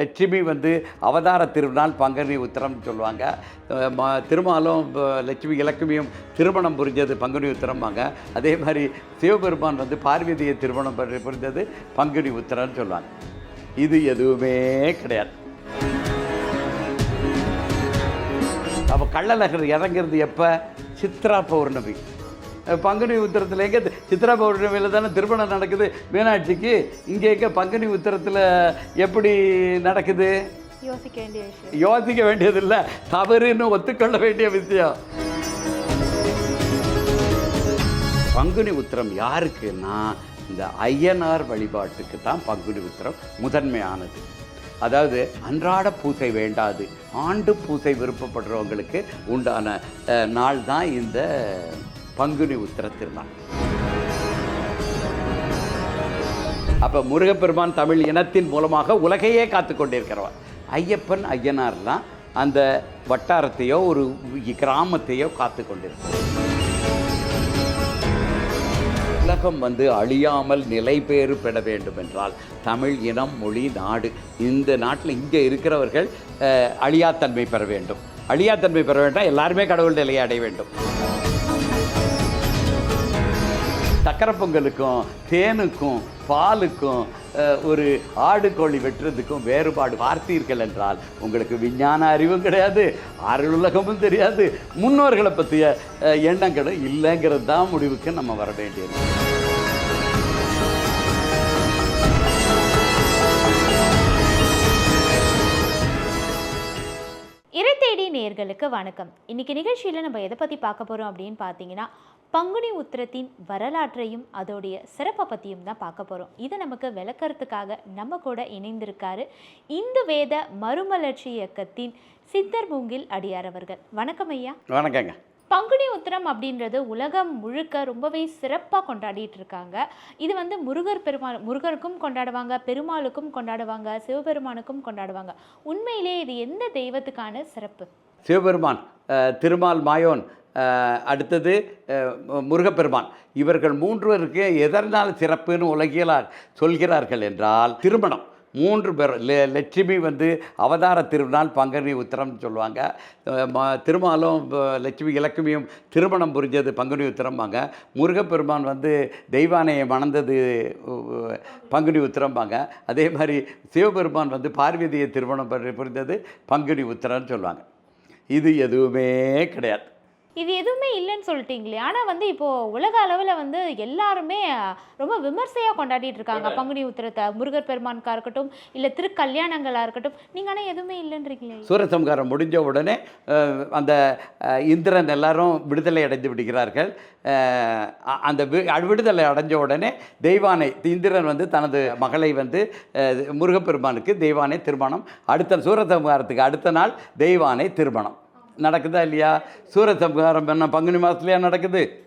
லட்சுமி வந்து அவதார திருநாள் பங்குனி உத்திரம்னு சொல்லுவாங்க. திருமாலும் லட்சுமி இலக்குமியும் திருமணம் புரிஞ்சது பங்குனி உத்திரம்பாங்க. அதே மாதிரி சிவபெருமான் வந்து பார்வதியை திருமணம் புரிஞ்சது பங்குனி உத்திரம்னு சொல்லுவாங்க. இது எதுவுமே கிடையாது. அப்போ கள்ளழகர் இறங்கிறது எப்போ? சித்ரா பௌர்ணமி. பங்குனி உத்திரத்தில் எங்கே சித்ரா பௌர்ணமியில் தானே திருமணம் நடக்குது? மீனாட்சிக்கு. இங்கே எங்கே பங்குனி உத்திரத்தில் எப்படி நடக்குது? யோசிக்க வேண்டிய விஷயம். யோசிக்க வேண்டியதில்லை. தவறுன்னு ஒத்துக்கொள்ள வேண்டிய விஷயம். பங்குனி உத்திரம் யாருக்குன்னா இந்த ஐயனார் வழிபாட்டுக்கு தான் பங்குனி உத்திரம் முதன்மையானது. அதாவது அன்றாட பூசை வேண்டாது. ஆண்டு பூசை விருப்பப்படுறவங்களுக்கு உண்டான நாள் தான் இந்த பங்குனி உத்திர திருநாள். அப்போ முருகப்பெருமான் தமிழ் இனத்தின் மூலமாக உலகையே காத்து கொண்டிருக்கிறவர். ஐயப்பன் ஐயனார்லாம் அந்த வட்டாரத்தையோ ஒரு கிராமத்தையோ காத்து கொண்டிருக்கிறார். உலகம் வந்து அழியாமல் நிலைபேறு பெற வேண்டும் என்றால் தமிழ் இனம் மொழி நாடு இந்த நாட்டில் இங்கே இருக்கிறவர்கள் அஹ், அழியாத்தன்மை பெற வேண்டும். அழியாத்தன்மை பெற வேண்டாம் எல்லாருமே கடவுள் நிலையை அடைய வேண்டும். சக்கரை பொங்கலுக்கும் தேனுக்கும் பாலுக்கும் அஹ், ஒரு ஆடு கோழி வெட்டுறதுக்கும் வேறுபாடு பார்த்தீர்கள் என்றால் உங்களுக்கு விஞ்ஞான அறிவும் கிடையாது அருளுலகமும் தெரியாது. முன்னோர்களை பற்றிய எண்ணங்களும் இல்லைங்கிறது தான் முடிவுக்கு நம்ம வர வேண்டியது. இறை தேடி நேயர்களுக்கு வணக்கம். இன்னைக்கு நிகழ்ச்சியில் நம்ம எதை பற்றி பார்க்க போகிறோம் அப்படின்னு பார்த்தீங்கன்னா பங்குனி உத்திரத்தின் வரலாற்றையும் அதோடைய சிறப்பை பற்றியும் தான் பார்க்க போகிறோம் இதை நமக்கு விளக்கறதுக்காக நம்ம கூட இணைந்திருக்காரு இந்து வேத மறுமலர்ச்சி இயக்கத்தின் சித்தர் மூங்கில் அடியார் அவர்கள். வணக்கம் ஐயா. வணக்கங்க. பங்குனி உத்திரம் அப்படின்றது உலகம் முழுக்க ரொம்பவே சிறப்பாக கொண்டாடிட்டு இருக்காங்க. இது வந்து முருகர் பெருமாள் முருகருக்கும் கொண்டாடுவாங்க பெருமாளுக்கும் கொண்டாடுவாங்க சிவபெருமானுக்கும் கொண்டாடுவாங்க. உண்மையிலே இது எந்த தெய்வத்துக்கான சிறப்பு? சிவபெருமான் திருமால் மாயோன் அடுத்தது முருகப்பெருமான். இவர்கள் மூன்றுவருக்கு எதனால் சிறப்புன்னு உலகியலார் சொல்கிறார்கள் என்றால் திருமணம். மூன்று பேர் லெ- லட்சுமி வந்து அவதார திருநாள் பங்குனி உத்திரம்னு சொல்லுவாங்க. திருமாலும் லட்சுமி இலக்குமியும் திருமணம் புரிஞ்சது பங்குனி உத்திரம்பாங்க. முருகப்பெருமான் வந்து தெய்வானையை மணந்தது பங்குனி உத்திரம்பாங்க. அதே மாதிரி சிவபெருமான் வந்து பார்வதியை திருமணம் புரிந்தது பங்குனி உத்திரம்னு சொல்லுவாங்க. இது எதுவுமே கிடையாது. இது எதுவுமே இல்லைன்னு சொல்லிட்டீங்களே. ஆனால் வந்து இப்போ உலக அளவில் வந்து எல்லாருமே ரொம்ப விமர்சையாக கொண்டாடிட்டு இருக்காங்க. பங்குனி உத்திரத்தை முருகர் பெருமானுக்கா இருக்கட்டும் இல்லை திருக்கல்யாணங்களா இருக்கட்டும் நீங்கள் ஆனால் எதுவுமே இல்லைன்றீங்களே. சூரசம்காரம் முடிஞ்ச உடனே அந்த இந்திரன் எல்லாரும் விடுதலை அடைந்து விடுகிறார்கள். அந்த விடுதலை அடைஞ்ச உடனே தெய்வானை இந்திரன் வந்து தனது மகளை வந்து முருகப்பெருமானுக்கு தெய்வானை திருமணம். அடுத்த சூரசம்காரத்துக்கு அடுத்த நாள் தெய்வானை திருமணம். நடக்குதா இல்லையா? சூரசம்காரம் என்ன பங்குனி மாதத்துலையா நடக்குது?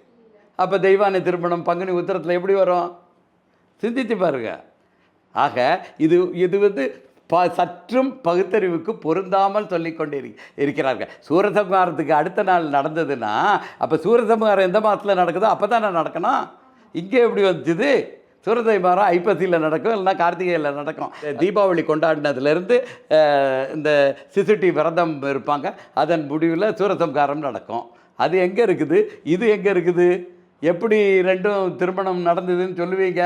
அப்போ தெய்வானை திருமணம் பங்குனி உத்திரத்தில் எப்படி வரும்? சிந்தித்து பாருங்க. ஆக இது இது வந்து ப சற்றும் பகுத்தறிவுக்கு பொருந்தாமல் சொல்லிக் கொண்டு இரு- இருக்கிறார்கள். சூரசம்ஹாரத்துக்கு அடுத்த நாள் நடந்ததுன்னா அப்போ சூரசம்ஹாரம் எந்த மாதத்தில் நடக்குதோ அப்போ தானே நடக்கணும். இங்கே எப்படி வந்துச்சுது சூரசம்ஹாரம் ஐப்பசியில் நடக்கும் இல்லைன்னா கார்த்திகையில் நடக்கும். தீபாவளி கொண்டாடினதுலேருந்து இந்த சிசுட்டி விரதம் இருப்பாங்க. அதன் முடிவில் சூரசம்காரம் நடக்கும். அது எங்கே இருக்குது? இது எங்கே இருக்குது? எப்படி ரெண்டும் திருமணம் நடந்ததுன்னு சொல்லுவீங்க?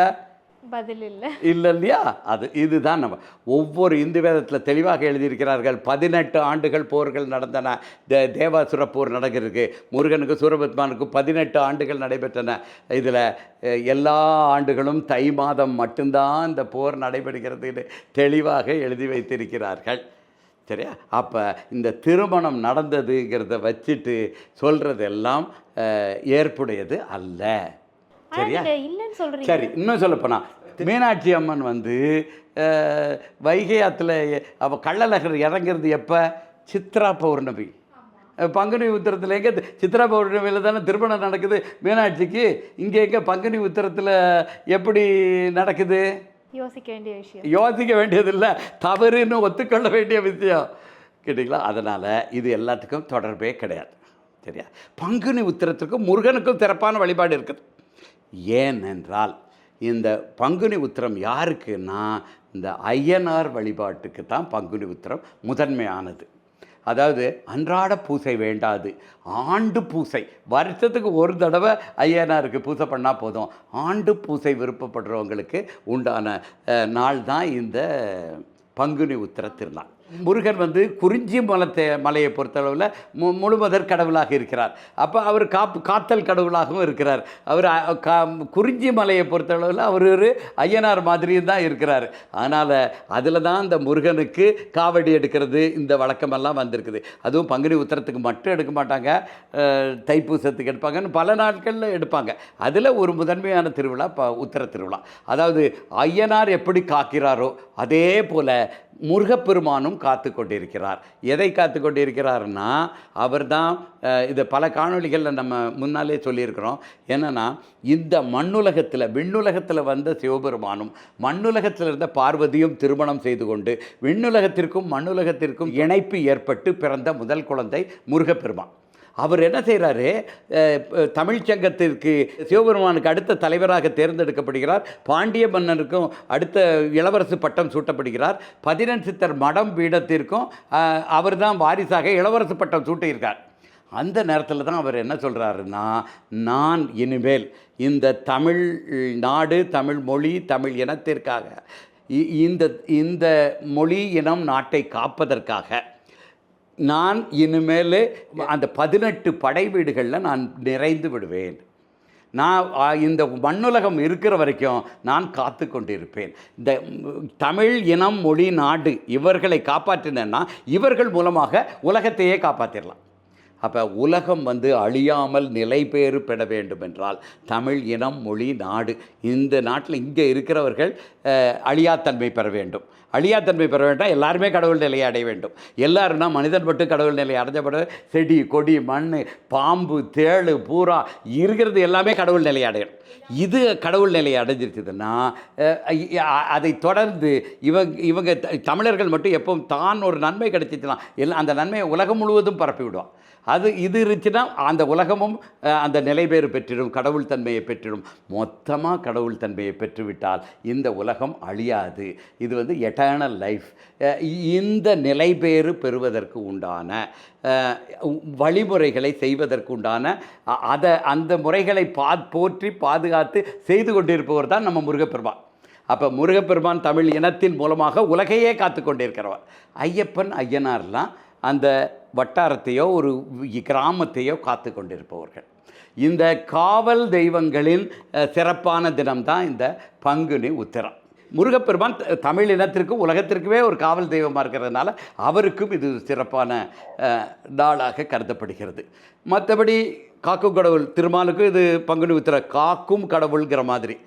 பதில் இல்லை இல்லை இல்லையா அது இதுதான் நம்ம. ஒவ்வொரு இந்து வேதத்தில் தெளிவாக எழுதியிருக்கிறார்கள் பதினெட்டு ஆண்டுகள் போர்கள் நடந்தன தே தேவாசுர போர் நடக்கிறது முருகனுக்கு சூரபத்மானுக்கு பதினெட்டு ஆண்டுகள் நடைபெற்றன. இதில் எல்லா ஆண்டுகளும் தை மாதம் மட்டும்தான் இந்த போர் நடைபெறுகிறதுன்னு தெளிவாக எழுதி வைத்திருக்கிறார்கள். சரியா? அப்போ இந்த திருமணம் நடந்ததுங்கிறத வச்சுட்டு சொல்கிறதெல்லாம் ஏற்புடையது அல்ல. சரியா? நீங்கள் இல்லைன்னு சொல்கிறீங்க சரி இன்னும் சொல்லப்போனால் மீனாட்சி அம்மன் வந்து வைகை ஆற்றுல அவள் கள்ளழகர் இறங்குறது எப்போ? சித்ரா பௌர்ணமி. பங்குனி உத்திரத்தில் எங்கே சித்ரா பௌர்ணமியில் தானே திருமணம் நடக்குது? மீனாட்சிக்கு இங்கே எங்கே பங்குனி உத்திரத்தில் எப்படி நடக்குது? யோசிக்க வேண்டிய விஷயம். யோசிக்க வேண்டியதில்லை. தவறுன்னு ஒத்துக்கொள்ள வேண்டிய விஷயம். கேட்டிங்களா? அதனால் இது எல்லாத்துக்கும் தொடர்பே கிடையாது. சரியா? பங்குனி உத்திரத்துக்கும் முருகனுக்கும் சிறப்பான வழிபாடு இருக்குது. ஏனென்றால் இந்த பங்குனி உத்திரம் யாருக்குன்னா இந்த ஐயனார் வழிபாட்டுக்கு தான் பங்குனி உத்திரம் முதன்மையானது. அதாவது அன்றாட பூசை வேண்டாது. ஆண்டு பூசை. வருஷத்துக்கு ஒரு தடவை ஐயனாருக்கு பூசை பண்ணால் போதும். ஆண்டு பூசை விருப்பப்படுறவங்களுக்கு உண்டான நாள் தான் இந்த பங்குனி உத்திர திருநாள். முருகன் வந்து குறிஞ்சி மலத்தை மலையை பொறுத்தளவில் மு முழுமதர் கடவுளாக இருக்கிறார். அப்போ அவர் காப்பு காத்தல் கடவுளாகவும் இருக்கிறார். அவர் கா குறிஞ்சி மலையை பொறுத்தளவில் அவர் ஒரு ஐயனார் மாதிரியும் தான் இருக்கிறார். அதனால் அதில் தான் இந்த முருகனுக்கு காவடி எடுக்கிறது இந்த வழக்கமெல்லாம் வந்திருக்குது. அதுவும் பங்குனி உத்தரத்துக்கு மட்டும் எடுக்க மாட்டாங்க. தைப்பூசத்துக்கு எடுப்பாங்கன்னு பல நாட்களில் எடுப்பாங்க. அதில் ஒரு முதன்மையான திருவிழா ப உத்தர திருவிழா. அதாவது ஐயனார் எப்படி காக்கிறாரோ அதே போல் முருகப்பெருமானும் காத்து கொண்டிருக்கிறார். எதை காத்து கொண்டிருக்கிறார்னா அவர் தான் இது பல காணொலிகளில் நம்ம முன்னாலே சொல்லியிருக்கிறோம். என்னென்னா இந்த மண்ணுலகத்தில் விண்ணுலகத்தில் வந்த சிவபெருமானும் மண்ணுலகத்தில் இருந்த பார்வதியும் திருமணம் செய்து கொண்டு விண்ணுலகத்திற்கும் மண்ணுலகத்திற்கும் இணைப்பு ஏற்பட்டு பிறந்த முதல் குழந்தை முருகப்பெருமான். அவர் என்ன செய்கிறாரு தமிழ்ச்சங்கத்திற்கு சிவபெருமானுக்கு அடுத்த தலைவராக தேர்ந்தெடுக்கப்படுகிறார். பாண்டிய மன்னனுக்கும் அடுத்த இளவரசு பட்டம் சூட்டப்படுகிறார். பதினெண் சித்தர் மடம் பீடத்திற்கும் அவர் தான் வாரிசாக இளவரசு பட்டம் சூட்டியிருக்கார். அந்த நேரத்தில் தான் அவர் என்ன சொல்கிறாருன்னா நான் இனிமேல் இந்த தமிழ் நாடு தமிழ் மொழி தமிழ் இனத்திற்காக இ- இந்த இந்த மொழி இனம் நாட்டை காப்பதற்காக நான் இனிமேல் அந்த பதினெட்டு படை வீடுகளில் நான் நிறைந்து விடுவேன். நான் இந்த மண்ணுலகம் இருக்கிற வரைக்கும் நான் காத்து கொண்டிருப்பேன். இந்த தமிழ் இனம் மொழி நாடு இவர்களை காப்பாற்றினேன்னா இவர்கள் மூலமாக உலகத்தையே காப்பாற்றிடலாம் அப்போ உலகம் வந்து அழியாமல் நிலை பேறு பெற வேண்டும் என்றால் தமிழ் இனம் மொழி நாடு இந்த நாட்டில் இங்கே இருக்கிறவர்கள் அழியாத்தன்மை பெற வேண்டும். அழியாத்தன்மை பெற வேண்டாம் எல்லாருமே கடவுள் நிலையை அடைய வேண்டும். எல்லாருன்னா மனிதன் மட்டும் கடவுள் நிலையை அடைஞ்சப்பட செடி கொடி மண் பாம்பு தேளு பூரா இருக்கிறது எல்லாமே கடவுள் நிலையை அடையணும். இது கடவுள் நிலையை அடைஞ்சிருச்சதுன்னா அதை தொடர்ந்து இவங்க இவங்க த- தமிழர்கள் மட்டும் எப்பவும் தான் ஒரு நன்மை கிடைச்சிச்சுன்னா எல்லாம் அந்த நன்மையை உலகம் முழுவதும் பரப்பி விடுவான் அது இது இருந்துச்சுன்னா அந்த உலகமும் அந்த நிலைபேறு பெற்றிடும் கடவுள் தன்மையை பெற்றிடும். மொத்தமாக கடவுள் தன்மையை பெற்றுவிட்டால் இந்த உலகம் அழியாது. இது வந்து எட்டர்னல் லைஃப் இந்த நிலைபேறு பெறுவதற்கு உண்டான வழிமுறைகளை செய்வதற்கு உண்டான அதை அந்த முறைகளை பா போற்றி பாதுகாத்து செய்து கொண்டிருப்பவர் தான் நம்ம முருகப்பெருமான். அப்போ முருகப்பெருமான் தமிழ் இனத்தின் மூலமாக உலகையே காத்து கொண்டிருக்கிறவர். ஐயப்பன் ஐயனார்லாம் அந்த வட்டாரத்தையோ ஒரு கிராமத்தையோ காத்து கொண்டிருப்பவர்கள். இந்த காவல் தெய்வங்களின் சிறப்பான தினம்தான் இந்த பங்குனி உத்திரம். முருகப்பெருமான் த- தமிழ் இனத்திற்கும் உலகத்திற்குமே ஒரு காவல் தெய்வமாக இருக்கிறதுனால அவருக்கும் இது சிறப்பான நாளாக கருதப்படுகிறது. மற்றபடி காக்கும் கடவுள் திருமாலுக்கும் இது பங்குனி உத்திர காக்கும் கடவுள்ங்கிற மாதிரி.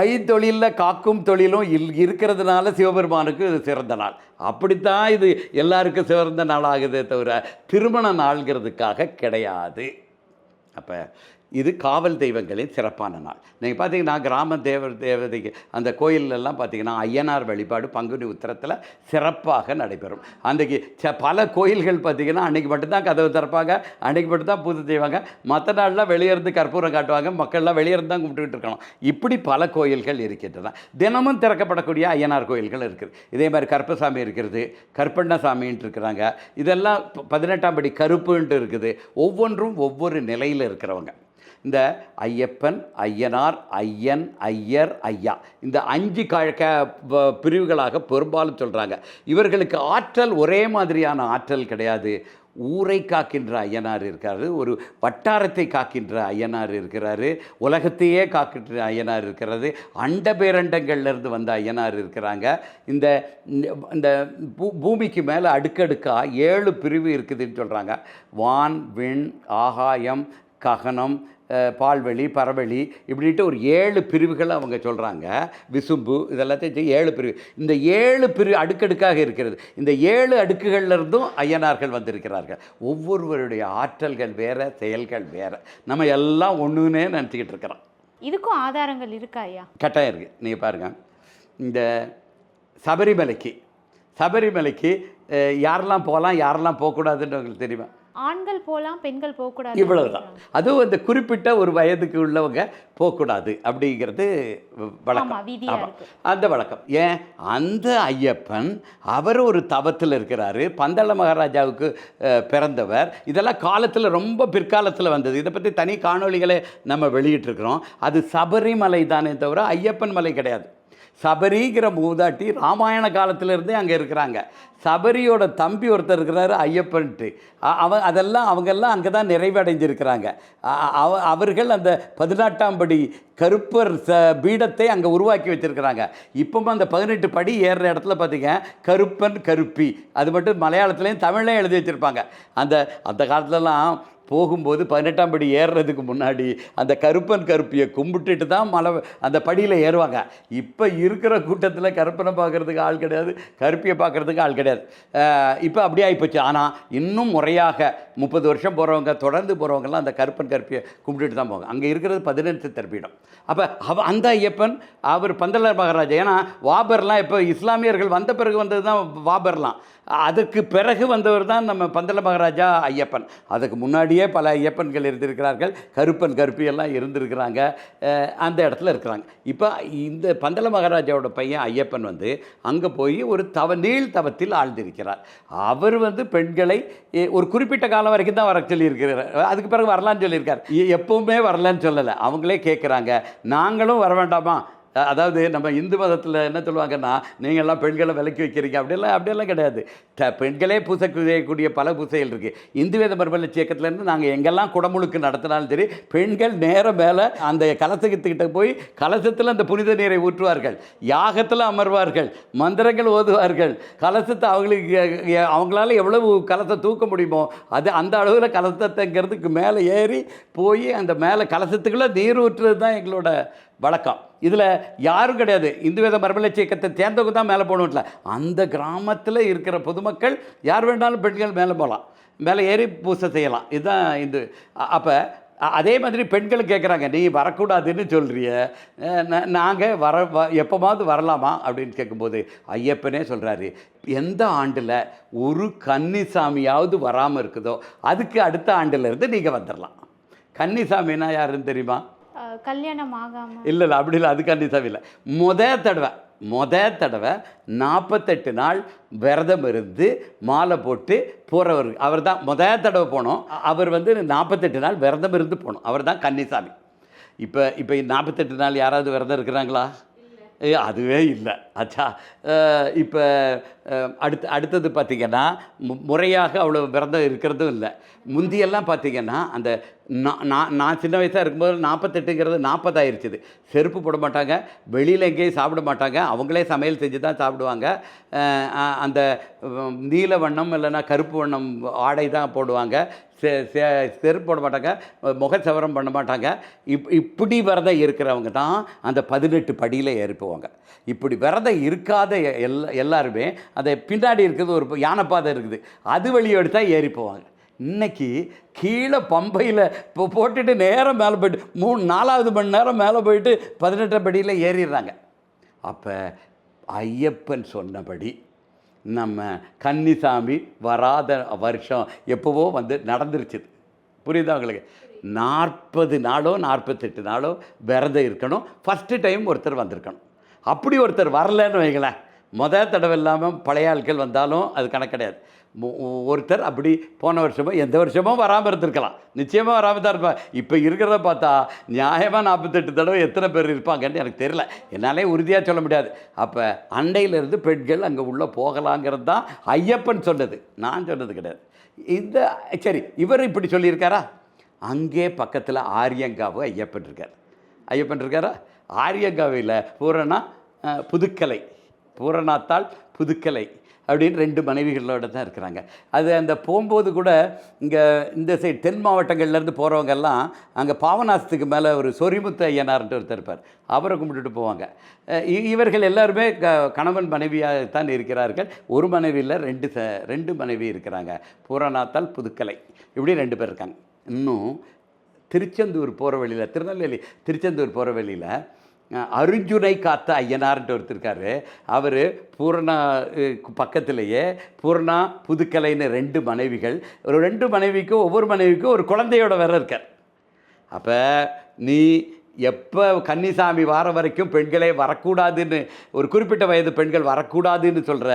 ஐந்தொழிலில் காக்கும் தொழிலும் இல் இருக்கிறதுனால சிவபெருமானுக்கு இது சிறந்த நாள். அப்படித்தான் இது எல்லாருக்கும் சிறந்த நாளாகுதே தவிர திருமண நாள்ங்கிறதுக்காக கிடையாது. அப்போ இது காவல் தெய்வங்களின் சிறப்பான நாள். நீங்கள் பார்த்தீங்கன்னா கிராம தேவ தேவதைக்கு அந்த கோயிலெல்லாம் பார்த்தீங்கன்னா ஐயனார் வழிபாடு பங்குனி உத்தரத்தில் சிறப்பாக நடைபெறும். அன்றைக்கி ச பல கோயில்கள் பார்த்தீங்கன்னா அன்றைக்கி மட்டும்தான் கதவு திறப்பாங்க அன்றைக்கி மட்டும்தான் பூஜை செய்வாங்க. மற்ற நாள்லாம் வெளியிருந்து கற்பூரம் காட்டுவாங்க மக்கள்லாம் வெளியிருந்து தான் கும்பிட்டுக்கிட்டு இருக்கணும் இப்படி பல கோயில்கள் இருக்கின்றன. தினமும் திறக்கப்படக்கூடிய ஐயனார் கோயில்கள் இருக்குது. இதே மாதிரி கருப்பசாமி இருக்கிறது கற்பண்ணசாமின்ட்டு இருக்கிறாங்க. இதெல்லாம் ப- பதினெட்டாம் படி கருப்புன்ட்டு இருக்குது. ஒவ்வொன்றும் ஒவ்வொரு நிலையில் இருக்கிறவங்க. இந்த ஐயப்பன் ஐயனார் ஐயன் ஐயர் ஐயா. இந்த அஞ்சு க க பிரிவுகளாக பெரும்பாலும் சொல்கிறாங்க இவர்களுக்கு ஆற்றல் ஒரே மாதிரியான ஆற்றல் கிடையாது. ஊரை காக்கின்ற ஐயனார் இருக்காரு ஒரு வட்டாரத்தை காக்கின்ற ஐயனார் இருக்கிறாரு உலகத்தையே காக்கின்ற ஐயனார் இருக்கிறது அண்ட பேரண்டங்கள்லேருந்து வந்த ஐயனார் இருக்கிறாங்க. இந்த இந்த பூ பூமிக்கு மேலே அடுக்கடுக்காக ஏழு பிரிவு இருக்குதுன்னு சொல்கிறாங்க வான் விண் ஆகாயம் ககனம் பால்வெளி பரவெளி இப்படின்ட்டு ஒரு ஏழு பிரிவுகளை அவங்க சொல்கிறாங்க விசும்பு இதெல்லாத்தையும் ஏழு பிரிவு. இந்த ஏழு பிரிவு அடுக்கடுக்காக இருக்கிறது. இந்த ஏழு அடுக்குகள்ல இருந்தும் ஐயனார்கள் வந்திருக்கிறார்கள். ஒவ்வொருவருடைய ஆற்றல்கள் வேற செயல்கள் வேற. நம்ம எல்லாம் ஒன்றுன்னே நினச்சிக்கிட்டு இருக்கிறோம். இதுக்கும் ஆதாரங்கள் இருக்கா ஐயா? கட்டாயம் இருக்குது நீங்கள் பாருங்கள் இந்த சபரிமலைக்கு சபரிமலைக்கு யாரெல்லாம் போகலாம் யாரெல்லாம் போகக்கூடாதுன்னு உங்களுக்கு தெரியுமா? ஆண்கள் போலாம் பெண்கள் போகக்கூடாது இவ்வளவுதான். அதுவும் இந்த குறிப்பிட்ட ஒரு வயதுக்கு உள்ளவங்க போகக்கூடாது அப்படிங்கிறது வழக்கம். அந்த வழக்கம். ஏன்? அந்த ஐயப்பன் அவர் ஒரு தவத்தில் இருக்கிறாரு. பந்தள மகாராஜாவுக்கு பிறந்தவர். இதெல்லாம் காலத்தில் ரொம்ப பிற்காலத்தில் வந்தது. இதை பற்றி தனி காணொளிகளை நம்ம வெளியிட்டிருக்கிறோம். அது சபரிமலை தானே தவிர ஐயப்பன் மலை கிடையாது. சபரிங்கிற மூதாட்டி ராமாயண காலத்திலேருந்தே அங்கே இருக்கிறாங்க. சபரியோட தம்பி ஒருத்தர் இருக்கிறாரு ஐயப்பன்ட்டு. அவ அதெல்லாம் அவங்கெல்லாம் அங்கே தான் நிறைவடைஞ்சிருக்கிறாங்க அவ அவர்கள் அந்த பதினெட்டாம் படி கருப்பர் ச பீடத்தை அங்கே உருவாக்கி வச்சிருக்கிறாங்க. இப்போ அந்த பதினெட்டு படி ஏறுற இடத்துல பார்த்தீங்க கருப்பன் கருப்பி. அது மட்டும் மலையாளத்துலேயும் தமிழ்லையும் எழுதி வச்சுருப்பாங்க. அந்த அந்த காலத்துலலாம் போகும்போது பதினெட்டாம் படி ஏறுறதுக்கு முன்னாடி அந்த கருப்பன் கருப்பியை கும்பிட்டுட்டு தான் மலை அந்த படியில் ஏறுவாங்க. இப்போ இருக்கிற கூட்டத்தில் கருப்பனை பார்க்குறதுக்கு ஆள் கிடையாது கருப்பியை பார்க்குறதுக்கு ஆள் கிடையாது. இப்போ அப்படியே ஆகிப்போச்சு ஆனால் இன்னும் முறையாக முப்பது வருஷம் போகிறவங்க தொடர்ந்து போகிறவங்கலாம் அந்த கருப்பன் கருப்பியை கும்பிட்டுட்டு தான் போவாங்க. அங்கே இருக்கிறது பதினெட்டு தர்பீடம் அப்போ அவ அந்த ஐயப்பன் அவர் பந்தலர் மகாராஜா. ஏன்னா வாபர்லாம் இப்போ இஸ்லாமியர்கள் வந்த பிறகு வந்தது தான் வாபர்லாம். அதுக்கு பிறகு வந்தவர் தான் நம்ம பந்தல மகாராஜா ஐயப்பன். அதுக்கு முன்னாடியே பல ஐயப்பன்கள் இருந்திருக்கிறார்கள். கருப்பன் கருப்பி எல்லாம் இருந்திருக்கிறாங்க. அந்த இடத்துல இருக்கிறாங்க. இப்போ இந்த பந்தல மகாராஜாவோட பையன் ஐயப்பன் வந்து அங்கே போய் ஒரு தவ நீள் தவத்தில் ஆழ்ந்திருக்கிறார். அவர் வந்து பெண்களை ஒரு குறிப்பிட்ட காலம் வரைக்கும் தான் வர சொல்லியிருக்கிறார். அதுக்கு பிறகு வரலான்னு சொல்லியிருக்கார். எப்பவுமே வரலன்னு சொல்லலை. அவங்களே கேட்குறாங்க நாங்களும் வர வேண்டாமா? அதாவது நம்ம இந்து மதத்தில் என்ன சொல்லுவாங்கன்னா நீங்கள்லாம் பெண்களை விலக்கி வைக்கிறீங்க. அப்படியெல்லாம் அப்படியெல்லாம் கிடையாது. த பெண்களே பூசை செய்யக்கூடிய பல பூசைகள் இருக்குது இந்து வேத மறுமலர்ச்சி இயக்கத்துலேருந்து நாங்கள் எங்கெல்லாம் குடமுழுக்கு நடத்தினாலும் சரி பெண்கள் நேர மேலே அந்த கலசத்துக்கிட்ட போய் கலசத்தில் அந்த புனித நீரை ஊற்றுவார்கள். யாகத்தில் அமர்வார்கள். மந்திரங்கள் ஓதுவார்கள். கலசத்தை அவங்களுக்கு அவங்களால எவ்வளவு கலசத்தை தூக்க முடியுமோ அது அந்த அளவில் கலசத்தைங்கிறதுக்கு மேலே ஏறி போய் அந்த மேலே கலசத்துக்குள்ளே நீர் ஊற்றுறது தான் எங்களோட வழக்கம். இதில் யாரும் கிடையாது. இந்து வேத மரபலட்சி இயக்கத்தை சேர்ந்தவங்க தான் மேலே போகணும்ல. அந்த கிராமத்தில் இருக்கிற பொதுமக்கள் யார் வேண்டாலும் பெண்கள் மேலே போகலாம். மேலே ஏறி பூசை செய்யலாம். இதுதான் இந்து. அப்போ அதே மாதிரி பெண்கள் கேட்குறாங்க நீ வரக்கூடாதுன்னு சொல்கிறிய நாங்கள் வர வ எப்போமாவது வரலாமா? அப்படின்னு கேட்கும்போது ஐயப்பனே சொல்கிறாரு எந்த ஆண்டில் ஒரு கன்னிசாமியாவது வராமல் இருக்குதோ அதுக்கு அடுத்த ஆண்டுலேருந்து நீங்கள் வந்துடலாம் கன்னிசாமின்னா யாருன்னு தெரியுமா? கல்யாணம் ஆகாம இல்லை இல்லை அப்படி இல்லை அது கண்டிப்பாக இல்லை முத தடவை முத தடவை நாற்பத்தெட்டு நாள் விரதம் இருந்து மாலை போட்டு போகிறவர் அவர் தான் முத தடவை போனோம். அவர் வந்து நாற்பத்தெட்டு நாள் விரதம் இருந்து போனோம். அவர் தான் கன்னிசாமி. இப்போ இப்போ நாற்பத்தெட்டு நாள் யாராவது விரதம் இருக்கிறாங்களா? அதுவே இல்லை. ஆச்சா இப்போ அடுத்து அடுத்தது பார்த்திங்கன்னா மு முறையாக அவ்வளோ விரதம் இருக்கிறதும் இல்லை. முந்தியெல்லாம் பார்த்திங்கன்னா அந்த நான் நான் நான் சின்ன வயசாக இருக்கும்போது நாற்பத்தெட்டுங்கிறது நாற்பதாயிருச்சுது. செருப்பு போட மாட்டாங்க வெளியில் எங்கேயும் சாப்பிட மாட்டாங்க அவங்களே சமையல் செஞ்சு தான் சாப்பிடுவாங்க அந்த நீல வண்ணம் இல்லைன்னா கருப்பு வண்ணம் ஆடை தான் போடுவாங்க. செ செ- செருப்பு போட மாட்டாங்க முகச்சவரம் பண்ண மாட்டாங்க. இப் இப்படி விரதம் இருக்கிறவங்க தான் அந்த பதினெட்டு படியில் ஏறி போவாங்க இப்படி விரதம் இருக்காத எ- எல்லா எல்லாருமே அதை பின்னாடி இருக்கிறது ஒரு யானைப்பாதை இருக்குது. அது வழி தான் ஏறி போவாங்க இன்னைக்கு கீழே பம்பையில் இப்போ போட்டுட்டு நேரம் மேலே போயிட்டு மூணு நாலாவது மணி நேரம் மேலே போயிட்டு பதினெட்டாம் படியில் ஏறிடுறாங்க. அப்போ ஐயப்பன் சொன்னபடி நம்ம கன்னிசாமி வராத வருஷம் எப்போவோ வந்து நடந்துருச்சு புரியுதா உங்களுக்கு? நாற்பது நாளோ நாற்பத்தெட்டு நாளோ விரதம் இருக்கணும். ஃபஸ்ட்டு டைம் ஒருத்தர் வந்திருக்கணும். அப்படி ஒருத்தர் வரலன்னு வைங்களேன். முத தடவை இல்லாமல் பழைய ஆட்கள் வந்தாலும் அது கணக்கு கிடையாது. ஒருத்தர் அப்படி போன வருஷமோ எந்த வருஷமோ வராமல் இருந்திருக்கலாம். நிச்சயமாக வராமல் தான் இருப்பேன் இப்போ இருக்கிறத பார்த்தா நியாயமாக நாற்பத்தெட்டு தடவை எத்தனை பேர் இருப்பாங்கன்னு எனக்கு தெரியல. என்னாலே உறுதியாக சொல்ல முடியாது. அப்போ அண்டையிலிருந்து பெண்கள் அங்கே உள்ளே போகலாங்கிறது தான் ஐயப்பன் சொன்னது. நான் சொன்னது கிடையாது. இந்த சரி இவர் இப்படி சொல்லியிருக்காரா? அங்கே பக்கத்தில் ஆரியங்காவு ஐயப்பன் இருக்கார். ஐயப்பன் இருக்காரா? ஆரியங்காவையில் பூரணா புதுக்கலை. பூரணாத்தாள் புதுக்கலை. அப்படின்னு ரெண்டு மனைவிகளோடு தான் இருக்கிறாங்க. அது அந்த போகும்போது கூட இங்கே இந்த சைடு தென் மாவட்டங்கள்லேருந்து போகிறவங்கெல்லாம் அங்கே பாவநாசத்துக்கு மேலே ஒரு சொரிமுத்த ஐயனார்ன்ட்டு ஒருத்தர் இருப்பார். அவரை கும்பிட்டுட்டு போவாங்க. இ- இவர்கள் எல்லாருமே க கணவன் மனைவியாகத்தான் இருக்கிறார்கள். ஒரு மனைவியில் ரெண்டு ச ரெண்டு மனைவி இருக்கிறாங்க. பூரணாத்தால் புதுக்கலை. இப்படி ரெண்டு பேர் இருக்காங்க. இன்னும் திருச்செந்தூர் போகிற வழியில் திருநெல்வேலி திருச்செந்தூர் போகிற வழியில் அருஞ்சுனை காத்த ஐயனார்ன்ட்டு ஒருத்தருக்காரு அவர் பூர்ணா பக்கத்திலேயே பூர்ணா புதுக்கலைன்னு ரெண்டு மனைவிகள். ஒரு ரெண்டு மனைவிக்கும் ஒவ்வொரு மனைவிக்கும் ஒரு குழந்தையோட வேற இருக்கார். அப்போ நீ எப்போ கன்னிசாமி வார வரைக்கும் பெண்களே வரக்கூடாதுன்னு ஒரு குறிப்பிட்ட வயது பெண்கள் வரக்கூடாதுன்னு சொல்கிற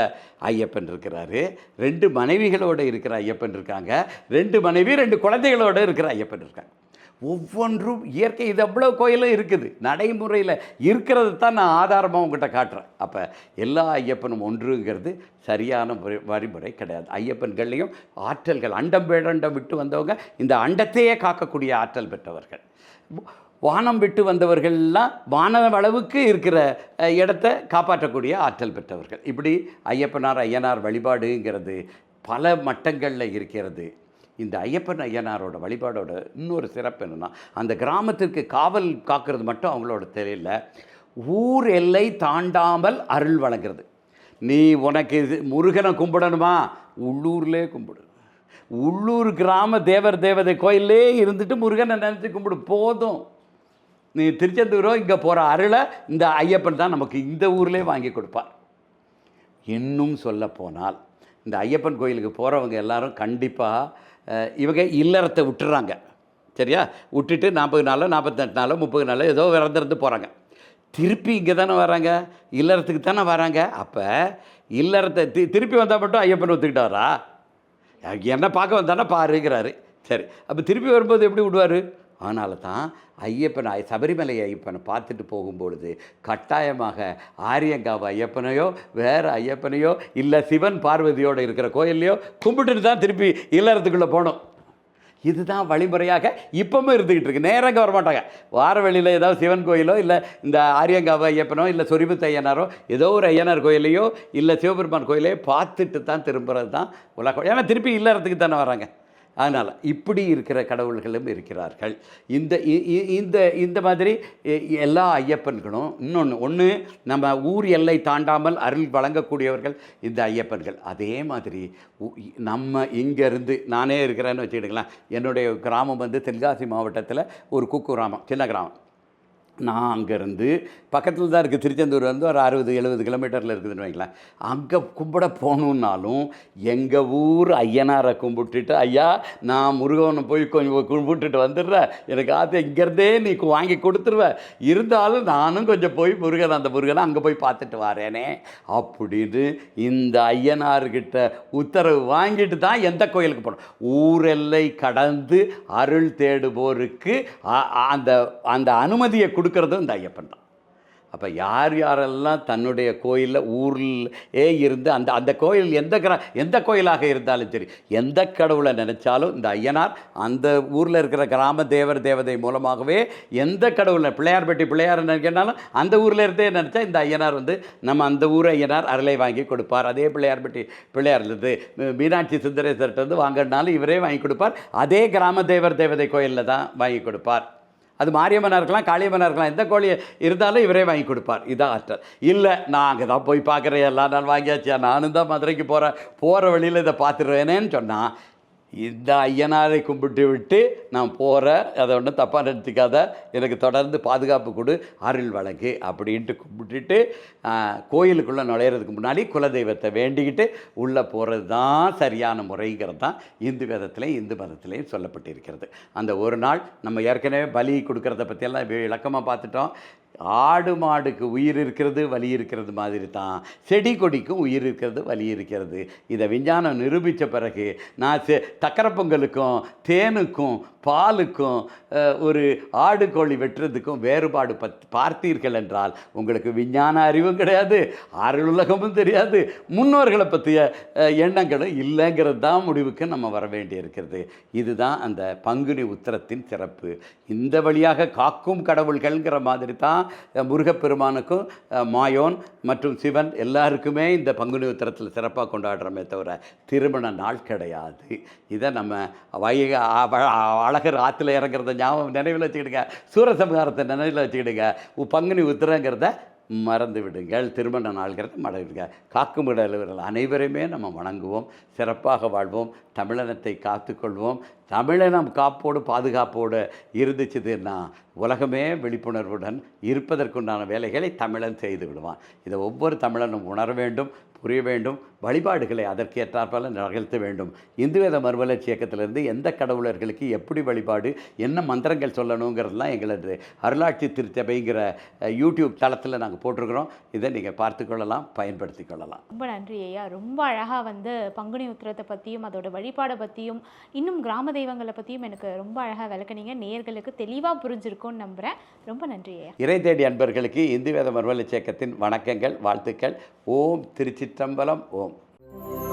ஐயப்பன் இருக்கிறாரு. ரெண்டு மனைவிகளோடு இருக்கிற ஐயப்பன் இருக்காங்க. ரெண்டு மனைவி ரெண்டு குழந்தைகளோடு இருக்கிற ஐயப்பன் இருக்காங்க. ஒவ்வொன்றும் இயற்கை இது எவ்வளோ கோயிலும் இருக்குது. நடைமுறையில் இருக்கிறது தான் நான் ஆதாரமாக உங்கள்கிட்ட காட்டுறேன். அப்போ எல்லா ஐயப்பனும் ஒன்றுங்கிறது சரியான முறை- வழிமுறை கிடையாது. ஐயப்பன்கள்லேயும் ஆற்றல்கள் அண்டம் பேடண்டம் விட்டு வந்தவங்க இந்த அண்டத்தையே காக்கக்கூடிய ஆற்றல் பெற்றவர்கள். வானம் விட்டு வந்தவர்கள்லாம் வான அளவுக்கு இருக்கிற இடத்த காப்பாற்றக்கூடிய ஆற்றல் பெற்றவர்கள். இப்படி ஐயப்பனார் ஐயனார் வழிபாடுங்கிறது பல மட்டங்களில் இருக்கிறது. இந்த ஐயப்பன் ஐயனாரோட வழிபாடோட இன்னொரு சிறப்பு என்னென்னா அந்த கிராமத்திற்கு காவல் காக்கிறது மட்டும் அவங்களோட தெரியல. ஊர் எல்லை தாண்டாமல் அருள் வழங்குறது. நீ உனக்கு இது முருகனை கும்பிடணுமா? உள்ளூர்லே கும்பிடு. உள்ளூர் கிராம தேவர் தேவதை கோயிலே இருந்துட்டு முருகனை நினச்சி கும்பிடு போதும். நீ திருச்செந்தூரோ இங்கே போகிற அருளை இந்த ஐயப்பன் தான் நமக்கு இந்த ஊர்லேயே வாங்கி கொடுப்பார். இன்னும் சொல்ல போனால் இந்த ஐயப்பன் கோயிலுக்கு போகிறவங்க எல்லாரும் கண்டிப்பாக இவங்க இல்லறத்தை விட்டுறாங்க. சரியா? விட்டுட்டு நாற்பது நாளோ நாற்பத்தெட்டு நாளோ முப்பது நாளோ ஏதோ விறந்திருந்து போகிறாங்க திருப்பி இங்கே தானே வராங்க? இல்லறத்துக்கு தானே வராங்க? அப்போ இல்லறத்தை தி திருப்பி வந்தால் மட்டும் ஐயப்பன் ஒத்துக்கிட்டாரா? என்ன பார்க்க வந்தானா பாருங்கிறாரு. சரி. அப்போ திருப்பி வரும்போது எப்படி விடுவார்? அதனால தான் ஐயப்பன் சபரிமலை ஐயப்பனை பார்த்துட்டு போகும்பொழுது கட்டாயமாக ஆரியங்காவ ஐயப்பனையோ வேறு ஐயப்பனையோ இல்லை சிவன் பார்வதியோடு இருக்கிற கோயில்லையோ கும்பிட்டுட்டு தான் திருப்பி இல்லறத்துக்குள்ளே போகணும். இதுதான் வழிமுறையாக இப்பவும் இருந்துக்கிட்டு இருக்கு. நேரங்க வரமாட்டாங்க. வார வெளியில் ஏதாவது சிவன் கோயிலோ இல்லை இந்த ஆரியங்காவ ஐயப்பனோ இல்லை சொரிபுத்த ஐயனாரோ ஏதோ ஒரு ஐயனார் கோயிலையோ இல்லை சிவபெருமான் கோயிலையோ பார்த்துட்டு தான் திரும்புறது தான் உலகம். ஏன்னா திருப்பி இல்லறத்துக்கு தானே வராங்க. அதனால் இப்படி இருக்கிற கடவுள்களும் இருக்கிறார்கள். இந்த இ- இ- இந்த இந்த மாதிரி எல்லா ஐயப்பன்களும் இன்னொன்று ஒன்று நம்ம ஊர் எல்லை தாண்டாமல் அருள் வழங்கக்கூடியவர்கள் இந்த ஐயப்பன்கள். அதே மாதிரி உ- நம்ம இங்கேருந்து நானே இருக்கிறேன்னு வச்சுக்கிட்டுங்களேன் என்னுடைய கிராமம் வந்து தென்காசி மாவட்டத்தில் ஒரு குக்கு கிராமம் சின்ன கிராமம். நான் அங்கேருந்து பக்கத்தில் தான் இருக்குது திருச்செந்தூர் வந்து ஒரு அறுபது எழுபது கிலோமீட்டரில் இருக்குதுன்னு வைங்களேன். அங்கே கும்பிட போகணுன்னாலும் எங்கள் ஊர் ஐயனாரை கும்பிட்டுட்டு ஐயா நான் முருகனை போய் கொஞ்சம் கும்பிட்டுட்டு வந்துடுறேன். எனக்கு ஆசை இங்கேருந்தே நீ வாங்கி கொடுத்துருவேன் இருந்தாலும் நானும் கொஞ்சம் போய் முருகன் அந்த முருகனை அங்கே போய் பார்த்துட்டு வரேனே. அப்படின்னு இந்த ஐயனார்கிட்ட உத்தரவு வாங்கிட்டு தான் எந்த கோயிலுக்கு போகணும் ஊரெல்லை கடந்து அருள் தேடுபோருக்கு அ- அந்த அந்த அனுமதியை கொடு கொடுக்கறதும் இந்த ஐயப்பன் தான். அப்போ யார் யாரெல்லாம் தன்னுடைய கோயிலில் ஊரில் இருந்து அந்த அந்த கோயில் எந்த கிர எந்த கோயிலாக இருந்தாலும் சரி எந்த கடவுளை நினச்சாலும் இந்த ஐயனார் அந்த ஊரில் இருக்கிற கிராம தேவர் தேவதை மூலமாகவே எந்த கடவுளை பிள்ளையார்பட்டி பிள்ளையார் நினைக்கனாலும் அந்த ஊரில் இருந்தே நினச்சா இந்த ஐயனார் வந்து நம்ம அந்த ஊர் ஐயனார் அருளை வாங்கி கொடுப்பார். அதே பிள்ளையார்பட்டி பிள்ளையார்லேருந்து மீனாட்சி சுந்தரேஸ்வரர்கிட்ட வந்து வாங்கினாலும் இவரே வாங்கி கொடுப்பார். அதே கிராம தேவர் தேவதை கோயிலில் தான் வாங்கி கொடுப்பார். அது மாரியம்மனாக இருக்கலாம் காளியம்மனாக இருக்கலாம் எந்த கோழி இருந்தாலும் இவரே வாங்கி கொடுப்பார். இதான் ஆற்றல். இல்லை நான் அங்கே தான் போய் பார்க்குறேன். எல்லா நாள் வாங்கியாச்சியா நானும் தான் மதுரைக்கு போகிறேன் போகிற வழியில் இதை பார்த்துருவேனேன்னு சொன்னால் இந்த ஐயனாரை கும்பிட்டு விட்டு நான் போகிறேன் அதை ஒன்றும் தப்பாக நடத்திக்காத எனக்கு தொடர்ந்து பாதுகாப்பு கொடு அருள் வழங்கு அப்படின்ட்டு கும்பிட்டுட்டு கோயிலுக்குள்ளே நுழையிறதுக்கு முன்னாடி குலதெய்வத்தை வேண்டிக்கிட்டு உள்ளே போகிறது தான் சரியான முறைங்கிறது தான் இந்து வேதத்திலையும் இந்து மதத்திலையும் சொல்லப்பட்டிருக்கிறது. அந்த ஒரு நாள் நம்ம ஏற்கனவே பலி கொடுக்கறத பற்றியெல்லாம் விளக்கமாக பார்த்துட்டோம். ஆடு மாடுக்கு உயிர் இருக்கிறது வலி இருக்கிறது மாதிரி தான். செடி கொடிக்கும் உயிர் இருக்கிறது வலி இருக்கிறது. இதை விஞ்ஞானம் நிரூபித்த பிறகு நான் செ சக்கரை பொங்கலுக்கும் தேனுக்கும் பாலுக்கும் ஒரு ஆடு கோழி வெட்டுறதுக்கும் வேறுபாடு பத் பார்த்தீர்கள் என்றால் உங்களுக்கு விஞ்ஞான அறிவும் கிடையாது அருளுலகமும் தெரியாது முன்னோர்களை பற்றிய எண்ணங்களும் இல்லைங்கிறது தான் முடிவுக்கு நம்ம வர வேண்டியிருக்கிறது. இதுதான் அந்த பங்குனி உத்திரத்தின் சிறப்பு. இந்த வழியாக காக்கும் கடவுள்கள்ங்கிற மாதிரி தான் முருகப்பெருமானுக்கும் மாயோன் மற்றும் சிவன் எல்லாருக்குமே இந்த பங்குனி உத்தரத்தில் சிறப்பாக கொண்டாடுறோமே தவிர திருமண நாள் கிடையாது. இதை நம்ம வைக அழகர் ஆற்றுல இறங்குறத ஞாபகம் நினைவில் வச்சுக்கிடுங்க. சூரசம்ஹாரத்தை நினைவில் வச்சுக்கிடுங்க. உ- பங்குனி உத்திரங்கிறத மறந்து விடுங்கள். திருமண நாள்கிறத மறந்துவிடுங்க காக்கும் இடவர்கள் அனைவருமே நம்ம வணங்குவோம். சிறப்பாக வாழ்வோம். தமிழனத்தை காத்துக்கொள்வோம் தமிழினம் காப்போடு பாதுகாப்போடு இருந்துச்சுதுன்னா உலகமே விழிப்புணர்வுடன் இருப்பதற்குண்டான வேலைகளை தமிழன் செய்து விடுவான். இதை ஒவ்வொரு தமிழனும் உணர வேண்டும் புரிய வேண்டும் வழிபாடுகளை அதற்கு ஏற்றாற்போல நிகழ்த்த வேண்டும். இந்து வேத மறுமலர்ச்சி இயக்கத்திலிருந்து எந்த கடவுளர்களுக்கு எப்படி வழிபாடு என்ன மந்திரங்கள் சொல்லணுங்கிறதுலாம் எங்களது அருளாட்சி திருச்சபைங்கிற யூடியூப் தளத்தில் நாங்கள் போட்டிருக்கிறோம். இதை நீங்கள் பார்த்து கொள்ளலாம் பயன்படுத்தி கொள்ளலாம். ரொம்ப நன்றி ஐயா. ரொம்ப அழகாக வந்து பங்குனி உத்திரத்தை பற்றியும் அதோட வழிபாடை பற்றியும் இன்னும் கிராம தெய்வங்களை பற்றியும் எனக்கு ரொம்ப அழகாக விளக்குனீங்க. நேயர்களுக்கு தெளிவாக புரிஞ்சிருக்கும்னு நம்புகிறேன் ரொம்ப நன்றி ஐயா. இறை தேடி அன்பர்களுக்கு இந்து வேத மறுமலர்ச்சி இயக்கத்தின் வணக்கங்கள் வாழ்த்துக்கள். ஓம் திருச்சிற்றம்பலம் ஓம் Thank you.